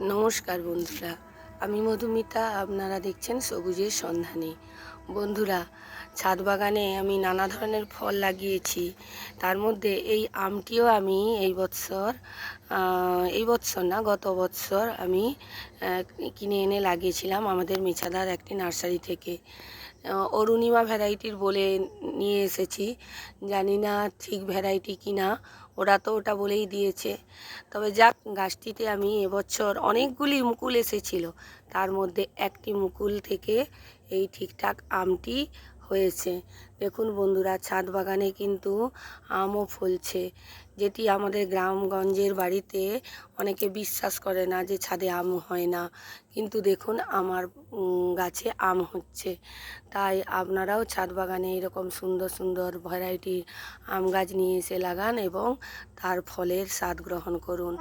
নমস্কার বন্ধুরা, আমি মধুমিতা, আপনারা দেখছেন সবুজের সন্ধানে। বন্ধুরা, ছাদ বাগানে আমি নানা ধরনের ফল লাগিয়েছি। তার মধ্যে এই আমটিও আমি এই বৎসর এই বৎসর না, গত বৎসর আমি কিনে এনে লাগিয়েছিলাম আমাদের মেছাদার একটি নার্সারি থেকে। অরুণিমা ভ্যারাইটির বলে নিয়ে এসেছি। জানি না ঠিক ভ্যারাইটি কি না, ওরা তো ওটা বলেই দিয়েছে। তবে যাক, গাছটিতে আমি এবছর অনেকগুলি মুকুল এসেছিল। তার মধ্যে একটি মুকুল থেকে এই ঠিকঠাক আমটি হয়েছে। দেখুন বন্ধুরা, ছাদ বাগানে কিন্তু আমও ফলছে, যেটি আমাদের গ্রামগঞ্জের বাড়িতে অনেকে বিশ্বাস করে না যে ছাদে আম হয় না। কিন্তু দেখুন, আমার গাছে আম হচ্ছে। তাই আপনারাও ছাদ বাগানে এরকম সুন্দর সুন্দর ভ্যারাইটির আম গাছ নিয়ে এসে লাগান এবং তার ফলের স্বাদ গ্রহণ করুন।